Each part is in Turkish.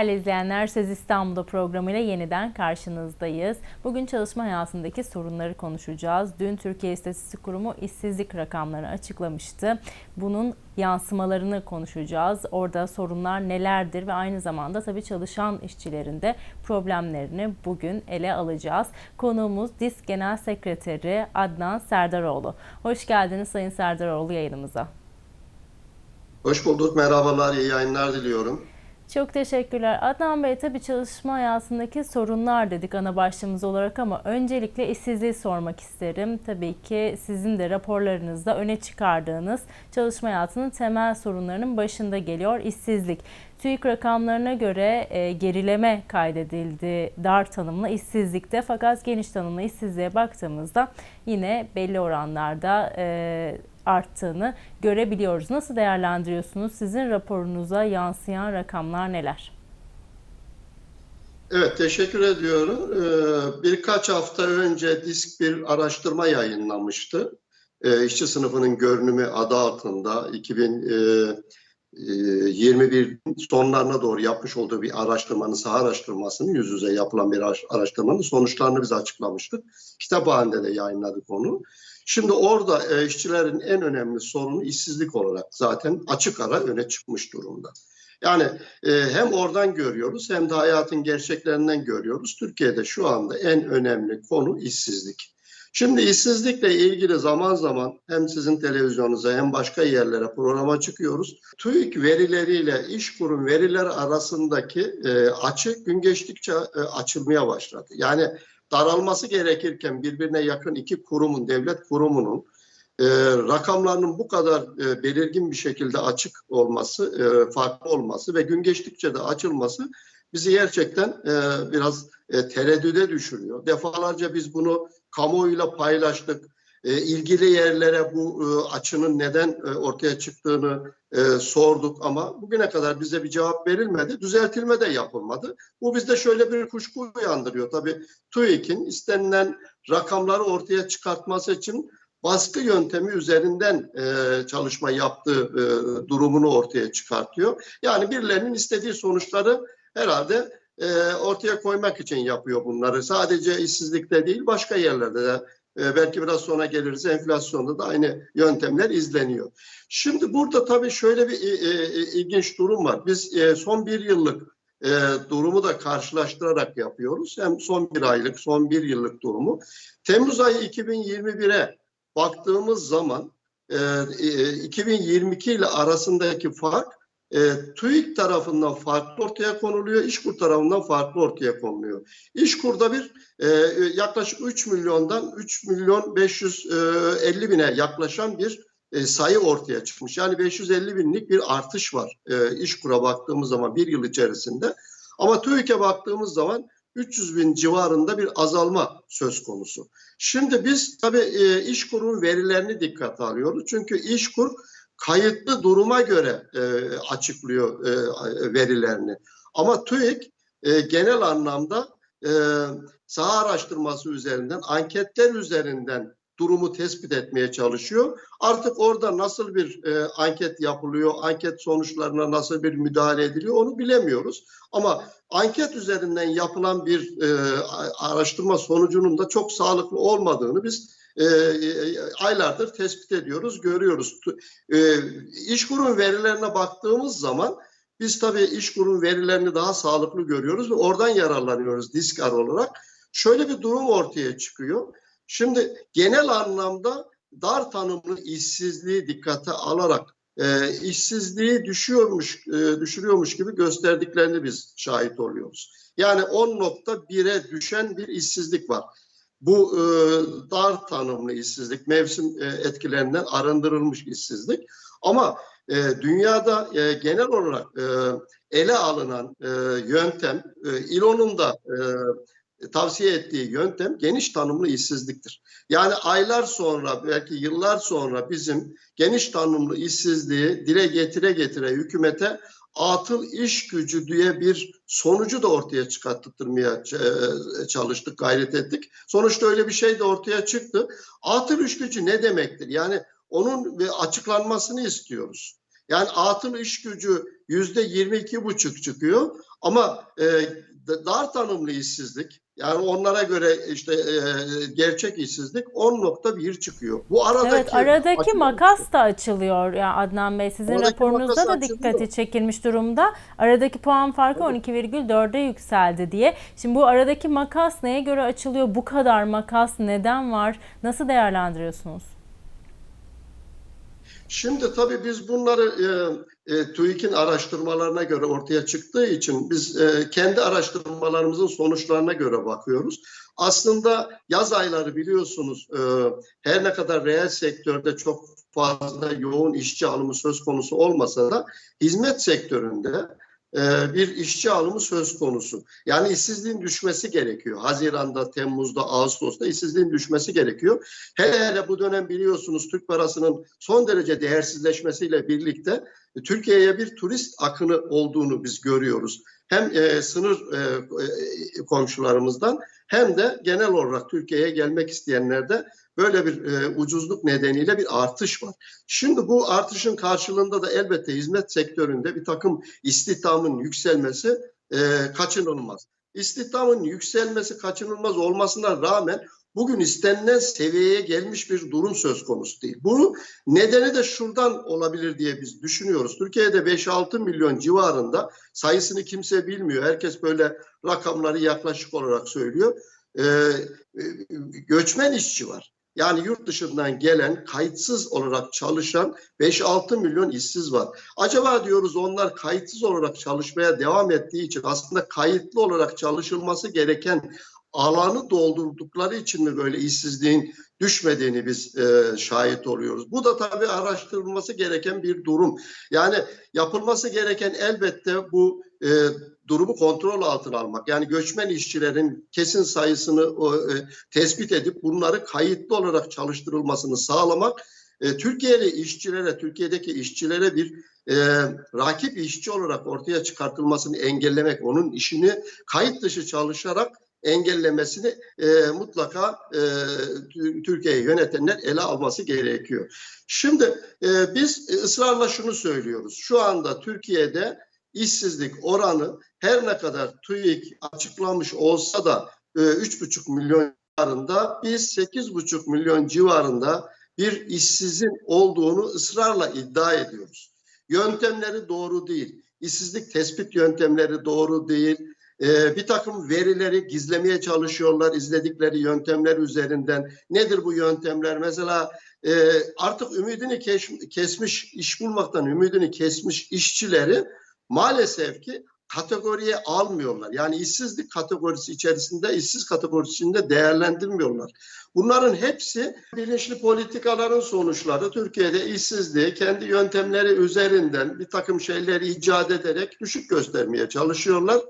Değerli izleyenler, Söz İstanbul'da programıyla yeniden karşınızdayız. Bugün çalışma hayatındaki sorunları konuşacağız. Dün Türkiye İstatistik Kurumu işsizlik rakamlarını açıklamıştı. Bunun yansımalarını konuşacağız. Orada sorunlar nelerdir ve aynı zamanda tabii çalışan işçilerin de problemlerini bugün ele alacağız. Konuğumuz DİSK Genel Sekreteri Adnan Serdaroğlu. Hoş geldiniz Sayın Serdaroğlu yayınımıza. Hoş bulduk, merhabalar, iyi yayınlar diliyorum. Çok teşekkürler. Adnan Bey tabii çalışma hayatındaki sorunlar dedik ana başlığımız olarak ama öncelikle işsizliği sormak isterim. Tabii ki sizin de raporlarınızda öne çıkardığınız çalışma hayatının temel sorunlarının başında geliyor işsizlik. TÜİK rakamlarına göre e, gerileme kaydedildi dar tanımlı işsizlikte fakat geniş tanımlı işsizliğe baktığımızda yine belli oranlarda e, arttığını görebiliyoruz. Nasıl değerlendiriyorsunuz? Sizin raporunuza yansıyan rakamlar neler? Evet, teşekkür ediyorum. Ee, birkaç hafta önce DİSK bir araştırma yayınlamıştı. Ee, işçi sınıfının görünümü adı altında 2021 sonlarına doğru yapmış olduğu bir araştırmanın, saha araştırmasının yüz yüze yapılan bir araştırmanın sonuçlarını biz açıklamıştık. Kitap halinde de yayınladık onu. Şimdi orada e, işçilerin en önemli sorunu işsizlik olarak zaten açık ara öne çıkmış durumda. Yani e, hem oradan görüyoruz hem de hayatın gerçeklerinden görüyoruz. Türkiye'de şu anda en önemli konu işsizlik. Şimdi işsizlikle ilgili zaman zaman hem sizin televizyonunuza hem başka yerlere programa çıkıyoruz. TÜİK verileriyle iş kurum verileri arasındaki e, açık gün geçtikçe e, açılmaya başladı. Yani daralması gerekirken birbirine yakın iki kurumun, devlet kurumunun e, rakamlarının bu kadar e, belirgin bir şekilde açık olması, e, farklı olması ve gün geçtikçe de açılması bizi gerçekten e, biraz e, tereddüde düşürüyor. Defalarca biz bunu kamuoyuyla paylaştık. E, ilgili yerlere bu e, açının neden e, ortaya çıktığını sorduk ama bugüne kadar bize bir cevap verilmedi. Düzeltilme de yapılmadı. Bu bizde şöyle bir kuşku uyandırıyor. Tabii TÜİK'in istenilen rakamları ortaya çıkartması için baskı yöntemi üzerinden e, çalışma yaptığı e, durumunu ortaya çıkartıyor. Yani birilerinin istediği sonuçları herhalde e, ortaya koymak için yapıyor bunları. Sadece işsizlikte değil başka yerlerde de e, belki biraz sonra geliriz enflasyonda da aynı yöntemler izleniyor. Şimdi burada tabii şöyle bir e, e, ilginç durum var. Biz e, son bir yıllık e, durumu da karşılaştırarak yapıyoruz. Hem son bir aylık, son bir yıllık durumu. Temmuz ayı 2021'e baktığımız zaman e, e, 2022 ile arasındaki fark e, TÜİK tarafından farklı ortaya konuluyor, İşkur tarafından farklı ortaya konuluyor. İşkur'da bir e, yaklaşık 3 milyondan 3 milyon 550 bine yaklaşan bir e, sayı ortaya çıkmış. Yani 550 binlik bir artış var e, İşkur'a baktığımız zaman bir yıl içerisinde. Ama TÜİK'e baktığımız zaman 300 bin civarında bir azalma söz konusu. Şimdi biz tabii e, İşkur'un verilerini dikkate alıyoruz. Çünkü İşkur kayıtlı duruma göre e, açıklıyor e, verilerini. Ama TÜİK e, genel anlamda e, saha araştırması üzerinden, anketler üzerinden durumu tespit etmeye çalışıyor. Artık orada nasıl bir e, anket yapılıyor, anket sonuçlarına nasıl bir müdahale ediliyor onu bilemiyoruz. Ama anket üzerinden yapılan bir e, araştırma sonucunun da çok sağlıklı olmadığını biz e, aylardır tespit ediyoruz, görüyoruz. E, İşkur'un verilerine baktığımız zaman biz tabii İşkur'un verilerini daha sağlıklı görüyoruz ve oradan yararlanıyoruz diskar olarak. Şöyle bir durum ortaya çıkıyor. Şimdi genel anlamda dar tanımlı işsizliği dikkate alarak e, işsizliği düşüyormuş, e, düşürüyormuş gibi gösterdiklerini biz şahit oluyoruz. Yani 10.1'e düşen bir işsizlik var. Bu e, dar tanımlı işsizlik, mevsim e, etkilerinden arındırılmış işsizlik. Ama e, dünyada e, genel olarak e, ele alınan e, yöntem, e, İLO'nun da e, tavsiye ettiği yöntem geniş tanımlı işsizliktir. Yani aylar sonra belki yıllar sonra bizim geniş tanımlı işsizliği dile getire getire hükümete atıl iş gücü diye bir sonucu da ortaya çıkarttırmaya çalıştık, gayret ettik. Sonuçta öyle bir şey de ortaya çıktı. Atıl iş gücü ne demektir? Yani onun açıklanmasını istiyoruz. Yani atıl iş gücü yüzde yirmi iki buçuk çıkıyor ama e, dar tanımlı işsizlik yani onlara göre işte e, gerçek işsizlik 10.1 çıkıyor. Bu aradaki Evet, aradaki makas da açılıyor ya Adnan Bey. Sizin Aradaki raporunuzda da açılıyor. dikkati çekilmiş durumda. Aradaki puan farkı 12,4'e yükseldi diye. Şimdi bu aradaki makas neye göre açılıyor? Bu kadar makas neden var? Nasıl değerlendiriyorsunuz? Şimdi tabii biz bunları e, e, TÜİK'in araştırmalarına göre ortaya çıktığı için biz e, kendi araştırmalarımızın sonuçlarına göre bakıyoruz. Aslında yaz ayları biliyorsunuz e, her ne kadar reel sektörde çok fazla yoğun işçi alımı söz konusu olmasa da hizmet sektöründe bir işçi alımı söz konusu. Yani işsizliğin düşmesi gerekiyor. Haziran'da, Temmuz'da, Ağustos'ta işsizliğin düşmesi gerekiyor. Hele hele bu dönem biliyorsunuz Türk parasının son derece değersizleşmesiyle birlikte e, Türkiye'ye bir turist akını olduğunu biz görüyoruz. Hem e, sınır e, e, komşularımızdan hem de genel olarak Türkiye'ye gelmek isteyenlerde böyle bir e, ucuzluk nedeniyle bir artış var. Şimdi bu artışın karşılığında da elbette hizmet sektöründe bir takım istihdamın yükselmesi e, kaçınılmaz. İstihdamın yükselmesi kaçınılmaz olmasına rağmen bugün istenilen seviyeye gelmiş bir durum söz konusu değil. Bunu nedeni de şuradan olabilir diye biz düşünüyoruz. Türkiye'de 5-6 milyon civarında sayısını kimse bilmiyor. Herkes böyle rakamları yaklaşık olarak söylüyor. Ee, göçmen işçi var. Yani yurt dışından gelen kayıtsız olarak çalışan 5-6 milyon işsiz var. Acaba diyoruz onlar kayıtsız olarak çalışmaya devam ettiği için aslında kayıtlı olarak çalışılması gereken alanı doldurdukları için mi böyle işsizliğin düşmediğini biz e, şahit oluyoruz. Bu da tabii araştırılması gereken bir durum. Yani yapılması gereken elbette bu e, durumu kontrol altına almak. Yani göçmen işçilerin kesin sayısını e, tespit edip bunları kayıtlı olarak çalıştırılmasını sağlamak. E, Türkiye'li işçilere, Türkiye'deki işçilere bir e, rakip işçi olarak ortaya çıkartılmasını engellemek, onun işini kayıt dışı çalışarak engellemesini e, mutlaka e, Tü- Türkiye'yi yönetenler ele alması gerekiyor. Şimdi e, biz ısrarla şunu söylüyoruz. Şu anda Türkiye'de işsizlik oranı her ne kadar TÜİK açıklamış olsa da e, 3,5 milyon civarında biz 8,5 milyon civarında bir işsizin olduğunu ısrarla iddia ediyoruz. Yöntemleri doğru değil. İşsizlik tespit yöntemleri doğru değil. Ee, bir takım verileri gizlemeye çalışıyorlar izledikleri yöntemler üzerinden. Nedir bu yöntemler? Mesela e, artık ümidini keş- kesmiş, iş bulmaktan ümidini kesmiş işçileri maalesef ki kategoriye almıyorlar. Yani işsizlik kategorisi içerisinde, işsiz kategorisi içinde değerlendirmiyorlar. Bunların hepsi bilinçli politikaların sonuçları. Türkiye'de işsizliği kendi yöntemleri üzerinden bir takım şeyleri icat ederek düşük göstermeye çalışıyorlar.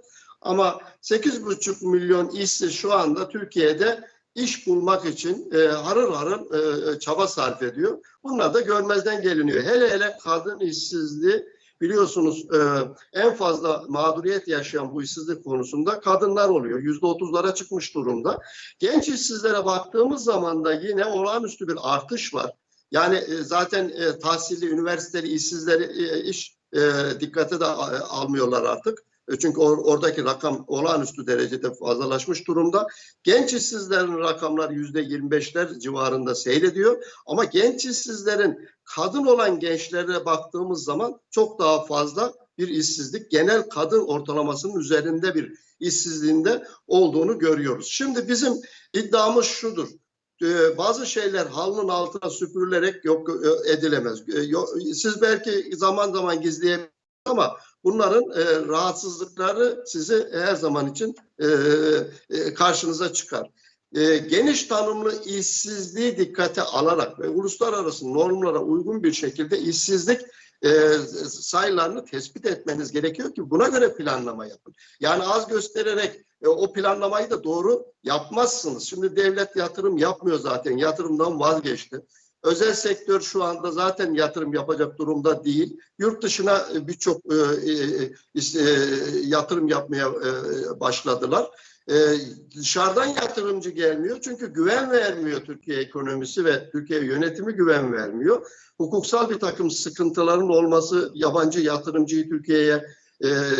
Ama 8,5 milyon işsiz şu anda Türkiye'de iş bulmak için e, harıl harıl e, çaba sarf ediyor. Bunlar da görmezden geliniyor. Hele hele kadın işsizliği biliyorsunuz e, en fazla mağduriyet yaşayan bu işsizlik konusunda kadınlar oluyor. Yüzde otuzlara çıkmış durumda. Genç işsizlere baktığımız zaman da yine olağanüstü bir artış var. Yani e, zaten e, tahsilli, üniversiteli işsizleri e, iş e, dikkate de a- almıyorlar artık. E, Çünkü or- oradaki rakam olağanüstü derecede fazlalaşmış durumda. Genç işsizlerin rakamları yüzde 25'ler civarında seyrediyor. Ama genç işsizlerin kadın olan gençlere baktığımız zaman çok daha fazla bir işsizlik genel kadın ortalamasının üzerinde bir işsizliğinde olduğunu görüyoruz. Şimdi bizim iddiamız şudur. Ee, bazı şeyler halının altına süpürülerek yok e, edilemez. Siz belki zaman zaman gizleyebilirsiniz ama bunların e, rahatsızlıkları sizi her zaman için e, e, karşınıza çıkar. E, geniş tanımlı işsizliği dikkate alarak ve uluslararası normlara uygun bir şekilde işsizlik e, sayılarını tespit etmeniz gerekiyor ki buna göre planlama yapın. Yani az göstererek e, o planlamayı da doğru yapmazsınız. Şimdi devlet yatırım yapmıyor zaten. Yatırımdan vazgeçti. Özel sektör şu anda zaten yatırım yapacak durumda değil. Yurt dışına e, birçok e, e, yatırım yapmaya başladılar. E, dışarıdan yatırımcı gelmiyor çünkü güven vermiyor Türkiye ekonomisi ve Türkiye yönetimi güven vermiyor. Hukuksal bir takım sıkıntıların olması yabancı yatırımcıyı Türkiye'ye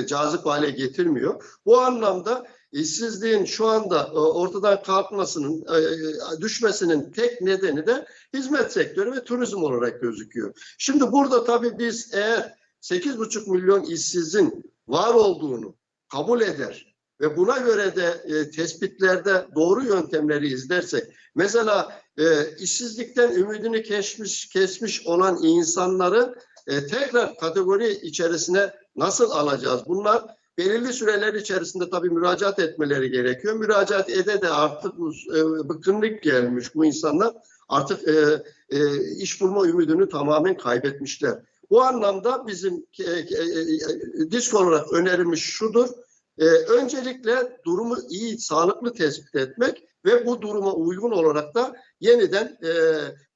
cazip hale getirmiyor. Bu anlamda işsizliğin şu anda e, ortadan kalkmasının, e, düşmesinin tek nedeni de hizmet sektörü ve turizm olarak gözüküyor. Şimdi burada tabii biz eğer 8,5 milyon işsizin var olduğunu kabul eder ve buna göre de e, tespitlerde doğru yöntemleri izlersek, mesela e, işsizlikten ümidini kesmiş, kesmiş olan insanları e, tekrar kategori içerisine nasıl alacağız? Bunlar belirli süreler içerisinde tabii müracaat etmeleri gerekiyor. Müracaat ede de artık e, bıkkınlık gelmiş bu insanlar. Artık e, e, iş bulma ümidini tamamen kaybetmişler. Bu anlamda bizim e, e, e, disk olarak önerimiz şudur. E, öncelikle durumu iyi, sağlıklı tespit etmek ve bu duruma uygun olarak da yeniden e,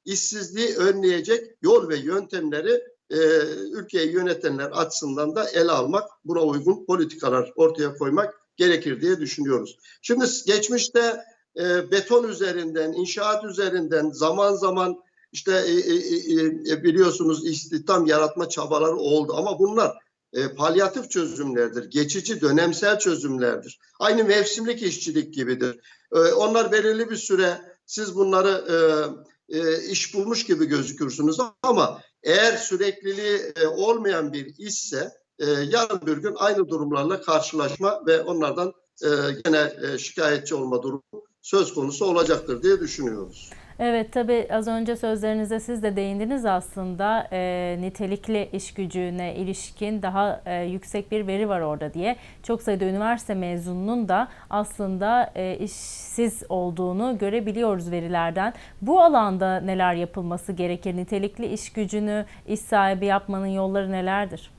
işsizliği önleyecek yol ve yöntemleri e, ülkeyi yönetenler açısından da ele almak, buna uygun politikalar ortaya koymak gerekir diye düşünüyoruz. Şimdi geçmişte e, beton üzerinden, inşaat üzerinden zaman zaman işte e, biliyorsunuz istihdam yaratma çabaları oldu ama bunlar e, palyatif çözümlerdir, geçici dönemsel çözümlerdir. Aynı mevsimlik işçilik gibidir. Onlar belirli bir süre siz bunları e, iş bulmuş gibi gözükürsünüz ama eğer sürekliliği e, olmayan bir işse e, yarın bir gün aynı durumlarla karşılaşma ve onlardan e, gene e, şikayetçi olma durumu söz konusu olacaktır diye düşünüyoruz. Evet tabii az önce sözlerinize siz de değindiniz aslında e, nitelikli iş gücüne ilişkin daha e, yüksek bir veri var orada diye. Çok sayıda üniversite mezununun da aslında e, işsiz olduğunu görebiliyoruz verilerden. Bu alanda neler yapılması gerekir? Nitelikli iş gücünü iş sahibi yapmanın yolları nelerdir?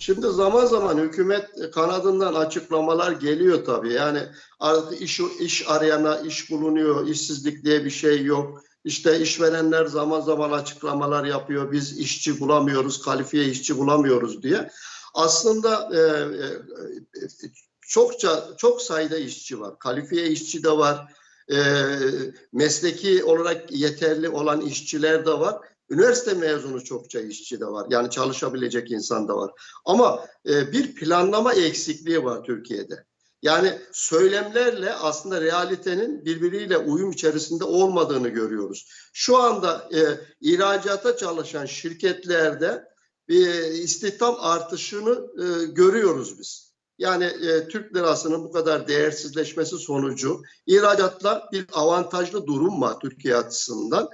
Şimdi zaman zaman hükümet kanadından açıklamalar geliyor tabii. Yani artık iş, iş arayana iş bulunuyor, işsizlik diye bir şey yok. İşte işverenler zaman zaman açıklamalar yapıyor. Biz işçi bulamıyoruz, kalifiye işçi bulamıyoruz diye. Aslında e, e, çokça çok sayıda işçi var. Kalifiye işçi de var. E, mesleki olarak yeterli olan işçiler de var. Üniversite mezunu çokça işçi de var. Yani çalışabilecek insan da var. Ama e, bir planlama eksikliği var Türkiye'de. Yani söylemlerle aslında realitenin birbiriyle uyum içerisinde olmadığını görüyoruz. Şu anda e, ihracata çalışan şirketlerde bir istihdam artışını e, görüyoruz biz. Yani e, Türk lirasının bu kadar değersizleşmesi sonucu ihracatla bir avantajlı durum var Türkiye açısından.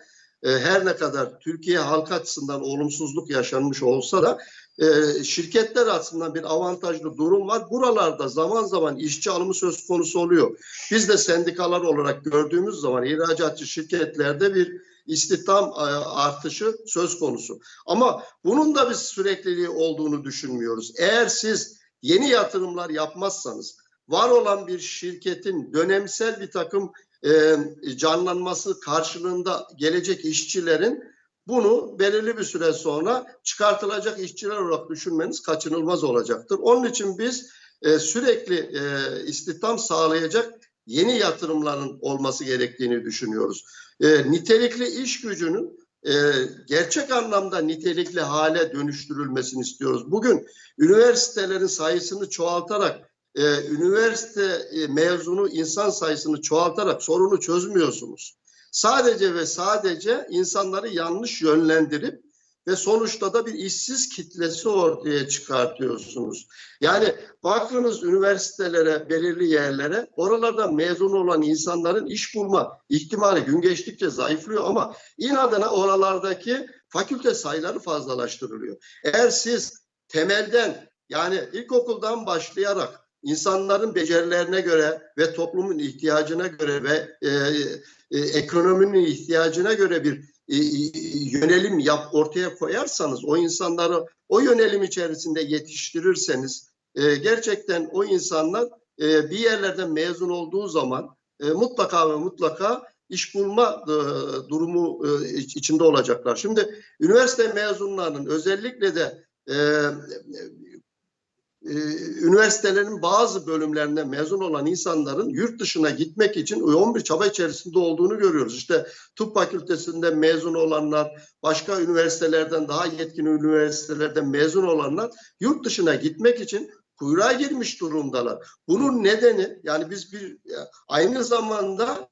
E, her ne kadar Türkiye halk açısından olumsuzluk yaşanmış olsa da e, şirketler açısından bir avantajlı durum var. Buralarda zaman zaman işçi alımı söz konusu oluyor. Biz de sendikalar olarak gördüğümüz zaman ihracatçı şirketlerde bir istihdam e, artışı söz konusu. Ama bunun da bir sürekliliği olduğunu düşünmüyoruz. Eğer siz yeni yatırımlar yapmazsanız var olan bir şirketin dönemsel bir takım e, canlanması karşılığında gelecek işçilerin bunu belirli bir süre sonra çıkartılacak işçiler olarak düşünmeniz kaçınılmaz olacaktır. Onun için biz e, sürekli e, istihdam sağlayacak yeni yatırımların olması gerektiğini düşünüyoruz. E, nitelikli iş gücünün e, gerçek anlamda nitelikli hale dönüştürülmesini istiyoruz. Bugün üniversitelerin sayısını çoğaltarak e, üniversite e, mezunu insan sayısını çoğaltarak sorunu çözmüyorsunuz. Sadece ve sadece insanları yanlış yönlendirip ve sonuçta da bir işsiz kitlesi ortaya çıkartıyorsunuz. Yani bakınız üniversitelere, belirli yerlere, oralarda mezun olan insanların iş bulma ihtimali gün geçtikçe zayıflıyor ama inadına oralardaki fakülte sayıları fazlalaştırılıyor. Eğer siz temelden yani ilkokuldan başlayarak insanların becerilerine göre ve toplumun ihtiyacına göre ve e, e, ekonominin ihtiyacına göre bir e, yönelim yap ortaya koyarsanız o insanları o yönelim içerisinde yetiştirirseniz e, gerçekten o insanlar e, bir yerlerden mezun olduğu zaman e, mutlaka ve mutlaka iş bulma e, durumu e, iç- içinde olacaklar. Şimdi üniversite mezunlarının özellikle de e, e, üniversitelerin bazı bölümlerinden mezun olan insanların yurt dışına gitmek için yoğun bir çaba içerisinde olduğunu görüyoruz. İşte tıp fakültesinden mezun olanlar, başka üniversitelerden daha yetkin üniversitelerden mezun olanlar yurt dışına gitmek için kuyruğa girmiş durumdalar. Bunun nedeni yani biz bir aynı zamanda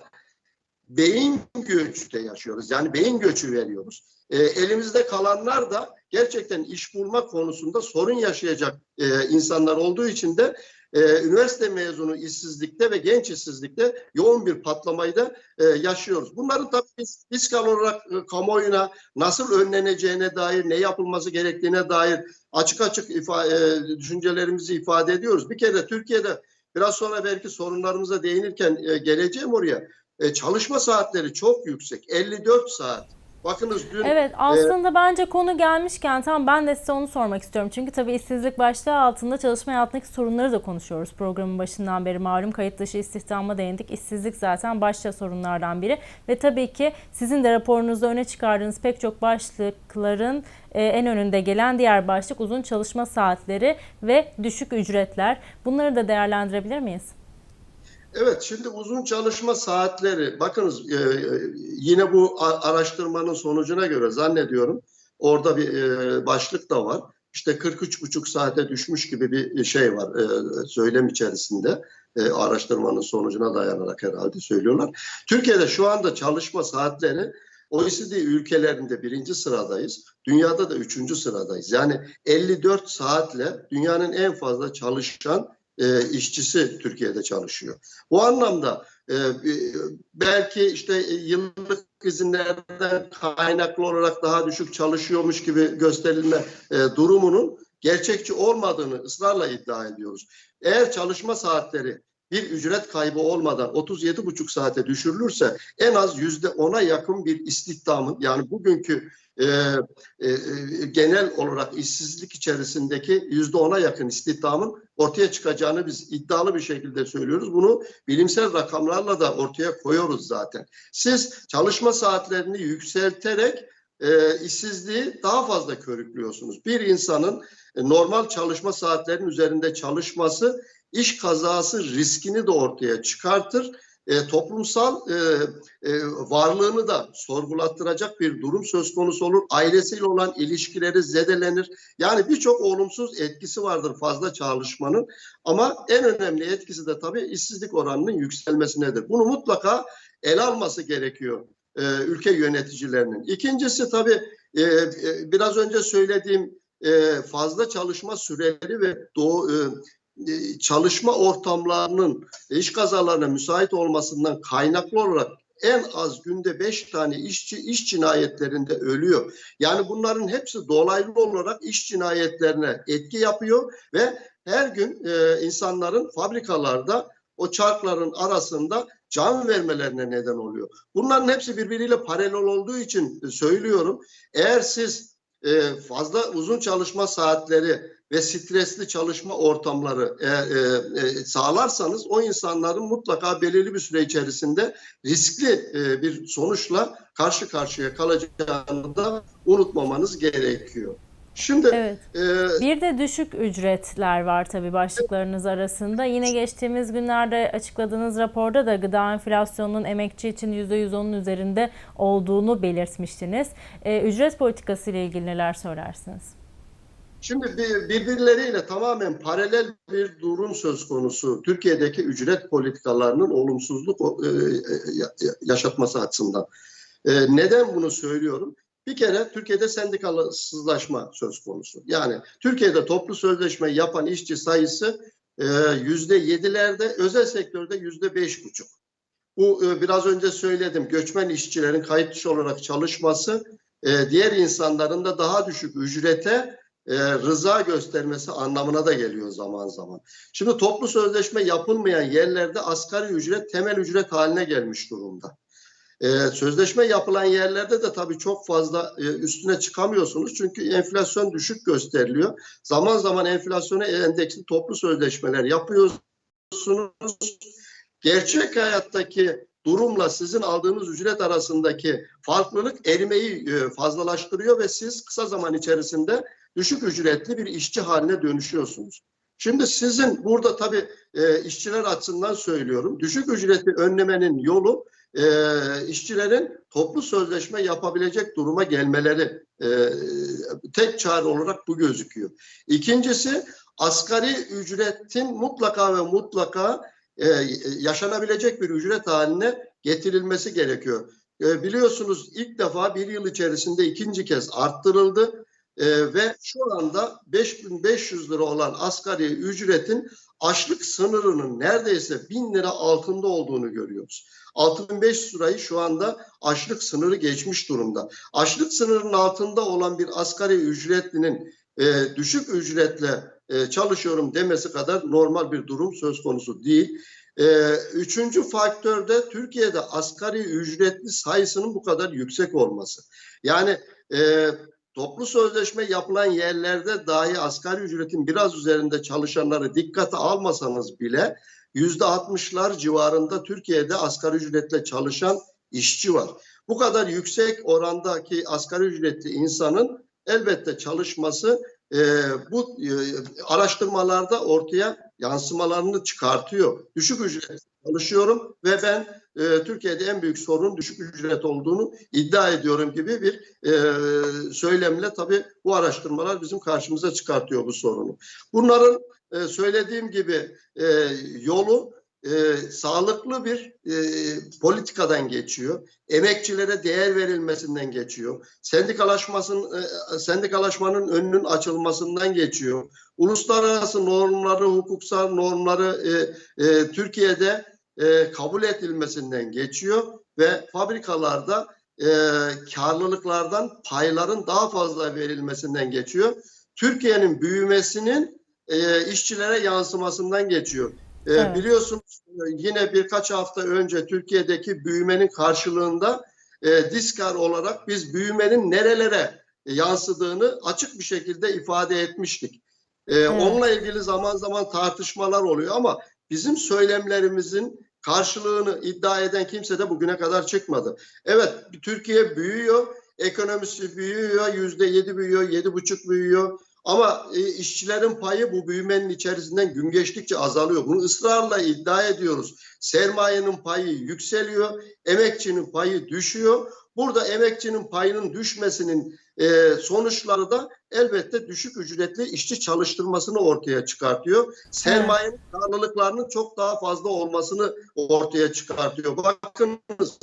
beyin göçü de yaşıyoruz. Yani beyin göçü veriyoruz. E, elimizde kalanlar da gerçekten iş bulma konusunda sorun yaşayacak e, insanlar olduğu için de e, üniversite mezunu işsizlikte ve genç işsizlikte yoğun bir patlamayı da e, yaşıyoruz. Bunların tabii biz fiskal olarak e, kamuoyuna nasıl önleneceğine dair, ne yapılması gerektiğine dair açık açık ifa, e, düşüncelerimizi ifade ediyoruz. Bir kere Türkiye'de biraz sonra belki sorunlarımıza değinirken e, geleceğim oraya. E, çalışma saatleri çok yüksek. 54 saat. Bakınız dün Evet aslında bence konu gelmişken tam ben de size onu sormak istiyorum. Çünkü tabii işsizlik başlığı altında çalışma hayatındaki sorunları da konuşuyoruz. Programın başından beri malum kayıt dışı istihdama değindik. İşsizlik zaten başta sorunlardan biri. Ve tabii ki sizin de raporunuzda öne çıkardığınız pek çok başlıkların e, en önünde gelen diğer başlık uzun çalışma saatleri ve düşük ücretler. Bunları da değerlendirebilir miyiz? Evet, şimdi uzun çalışma saatleri, bakınız e, yine bu araştırmanın sonucuna göre zannediyorum orada bir e, başlık da var. İşte 43,5 saate düşmüş gibi bir şey var e, söylem içerisinde. E, araştırmanın sonucuna dayanarak herhalde söylüyorlar. Türkiye'de şu anda çalışma saatleri OECD ülkelerinde birinci sıradayız. Dünyada da üçüncü sıradayız. Yani 54 saatle dünyanın en fazla çalışan e, işçisi Türkiye'de çalışıyor. Bu anlamda e, belki işte yıllık izinlerden kaynaklı olarak daha düşük çalışıyormuş gibi gösterilme e, durumunun gerçekçi olmadığını ısrarla iddia ediyoruz. Eğer çalışma saatleri bir ücret kaybı olmadan 37,5 saate düşürülürse en az yüzde ona yakın bir istihdamın yani bugünkü e, e, e, genel olarak işsizlik içerisindeki yüzde ona yakın istihdamın ortaya çıkacağını biz iddialı bir şekilde söylüyoruz. Bunu bilimsel rakamlarla da ortaya koyuyoruz zaten. Siz çalışma saatlerini yükselterek e, işsizliği daha fazla körüklüyorsunuz. Bir insanın e, normal çalışma saatlerinin üzerinde çalışması iş kazası riskini de ortaya çıkartır. E, toplumsal e, e, varlığını da sorgulattıracak bir durum söz konusu olur. Ailesiyle olan ilişkileri zedelenir. Yani birçok olumsuz etkisi vardır fazla çalışmanın. Ama en önemli etkisi de tabii işsizlik oranının yükselmesinedir. Bunu mutlaka ele alması gerekiyor e, ülke yöneticilerinin. İkincisi tabii e, e, biraz önce söylediğim e, fazla çalışma süreleri ve doğu, e, çalışma ortamlarının iş kazalarına müsait olmasından kaynaklı olarak en az günde 5 tane işçi iş cinayetlerinde ölüyor. Yani bunların hepsi dolaylı olarak iş cinayetlerine etki yapıyor ve her gün e, insanların fabrikalarda o çarkların arasında can vermelerine neden oluyor. Bunların hepsi birbiriyle paralel olduğu için söylüyorum. Eğer siz e, fazla uzun çalışma saatleri ve stresli çalışma ortamları e, e, e, sağlarsanız o insanların mutlaka belirli bir süre içerisinde riskli bir sonuçla karşı karşıya kalacağını da unutmamanız gerekiyor. Şimdi Evet. e, Bir de düşük ücretler var tabii başlıklarınız arasında. Yine geçtiğimiz günlerde açıkladığınız raporda da gıda enflasyonunun emekçi için %110'un üzerinde olduğunu belirtmiştiniz. Ee, ücret politikası ile ilgili neler söylersiniz? Şimdi bir- birbirleriyle tamamen paralel bir durum söz konusu. Türkiye'deki ücret politikalarının olumsuzluk e, e, ya- yaşatması açısından. E, Neden bunu söylüyorum? Bir kere Türkiye'de sendikalsızlaşma söz konusu. Yani Türkiye'de toplu sözleşme yapan işçi sayısı e, yüzde yedilerde, özel sektörde yüzde beş buçuk. Bu e, biraz önce söyledim. Göçmen işçilerin kayıt dışı olarak çalışması, e, diğer insanların da daha düşük ücrete rıza göstermesi anlamına da geliyor zaman zaman. Şimdi toplu sözleşme yapılmayan yerlerde asgari ücret temel ücret haline gelmiş durumda. E, sözleşme yapılan yerlerde de tabii çok fazla e, üstüne çıkamıyorsunuz çünkü enflasyon düşük gösteriliyor. Zaman zaman enflasyona endeksli toplu sözleşmeler yapıyorsunuz. Gerçek hayattaki durumla sizin aldığınız ücret arasındaki farklılık erimeyi e, fazlalaştırıyor ve siz kısa zaman içerisinde düşük ücretli bir işçi haline dönüşüyorsunuz. Şimdi sizin burada tabii e, işçiler açısından söylüyorum. Düşük ücreti önlemenin yolu e, işçilerin toplu sözleşme yapabilecek duruma gelmeleri e, tek çare olarak bu gözüküyor. İkincisi asgari ücretin mutlaka ve mutlaka e, yaşanabilecek bir ücret haline getirilmesi gerekiyor. E, biliyorsunuz ilk defa bir yıl içerisinde ikinci kez arttırıldı e, ve şu anda 5500 lira olan asgari ücretin açlık sınırının neredeyse 1000 lira altında olduğunu görüyoruz. 6500 lirayı şu anda açlık sınırı geçmiş durumda. Açlık sınırının altında olan bir asgari ücretlinin e, düşük ücretle e, çalışıyorum demesi kadar normal bir durum söz konusu değil. E, üçüncü faktör de Türkiye'de asgari ücretli sayısının bu kadar yüksek olması. Yani e, toplu sözleşme yapılan yerlerde dahi asgari ücretin biraz üzerinde çalışanları dikkate almasanız bile yüzde altmışlar civarında Türkiye'de asgari ücretle çalışan işçi var. Bu kadar yüksek orandaki asgari ücretli insanın elbette çalışması e, bu e, araştırmalarda ortaya yansımalarını çıkartıyor. Düşük ücret çalışıyorum ve ben e, Türkiye'de en büyük sorun düşük ücret olduğunu iddia ediyorum gibi bir e, söylemle tabii bu araştırmalar bizim karşımıza çıkartıyor bu sorunu. Bunların e, söylediğim gibi e, yolu e, sağlıklı bir e, politikadan geçiyor. Emekçilere değer verilmesinden geçiyor. Sendikalaşmasının e, sendikalaşmanın önünün açılmasından geçiyor. Uluslararası normları, hukuksal normları e, e, Türkiye'de e, kabul edilmesinden geçiyor ve fabrikalarda e, karlılıklardan payların daha fazla verilmesinden geçiyor. Türkiye'nin büyümesinin e, işçilere yansımasından geçiyor. E, Evet. Biliyorsunuz e, yine birkaç hafta önce Türkiye'deki büyümenin karşılığında e, diskar olarak biz büyümenin nerelere yansıdığını açık bir şekilde ifade etmiştik. E, Onunla ilgili zaman zaman tartışmalar oluyor ama bizim söylemlerimizin karşılığını iddia eden kimse de bugüne kadar çıkmadı. Evet Türkiye büyüyor, ekonomisi büyüyor, yüzde yedi büyüyor, yedi buçuk büyüyor. Ama e, işçilerin payı bu büyümenin içerisinden gün geçtikçe azalıyor. Bunu ısrarla iddia ediyoruz. Sermayenin payı yükseliyor, emekçinin payı düşüyor. Burada emekçinin payının düşmesinin e, sonuçları da elbette düşük ücretli işçi çalıştırmasını ortaya çıkartıyor. Sermayenin karlılıklarının çok daha fazla olmasını ortaya çıkartıyor. Bakınız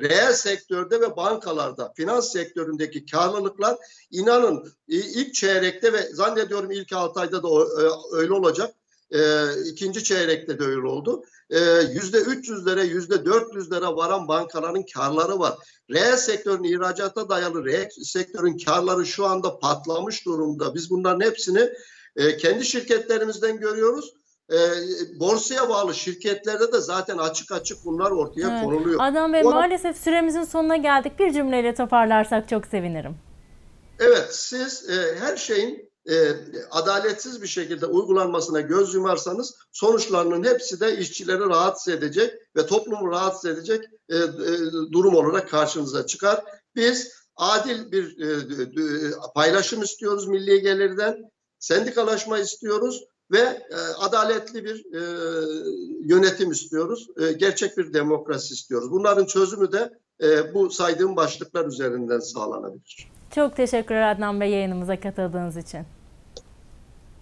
reel sektörde ve bankalarda, finans sektöründeki karlılıklar inanın ilk çeyrekte ve zannediyorum ilk 6 ayda da e, öyle olacak. E, ikinci çeyrekte de öyle oldu. E, Yüzde 300'lere, yüzde 400'lere varan bankaların karları var. Reel sektörün ihracata dayalı reel sektörün karları şu anda patlamış durumda. Biz bunların hepsini e, kendi şirketlerimizden görüyoruz. E, borsaya bağlı şirketlerde de zaten açık açık bunlar ortaya Evet. konuluyor. Adnan Bey Bu- maalesef süremizin sonuna geldik. Bir cümleyle toparlarsak çok sevinirim. Evet, siz e, her şeyin e, adaletsiz bir şekilde uygulanmasına göz yumarsanız sonuçlarının hepsi de işçileri rahatsız edecek ve toplumu rahatsız edecek e, e, durum olarak karşınıza çıkar. Biz adil bir e, e, paylaşım istiyoruz milli gelirden, sendikalaşma istiyoruz ve e, adaletli bir e, yönetim istiyoruz. E, gerçek bir demokrasi istiyoruz. Bunların çözümü de e, bu saydığım başlıklar üzerinden sağlanabilir. Çok teşekkürler Adnan Bey yayınımıza katıldığınız için.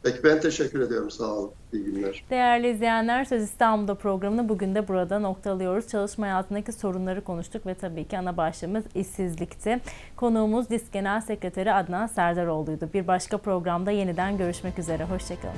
Peki ben teşekkür ediyorum. Sağ olun. İyi günler. Değerli izleyenler Söz İstanbul'da programını bugün de burada noktalıyoruz. Çalışma hayatındaki sorunları konuştuk ve tabii ki ana başlığımız işsizlikti. Konuğumuz DİSK Genel Sekreteri Adnan Serdaroğlu'ydu. Bir başka programda yeniden görüşmek üzere. Hoşçakalın.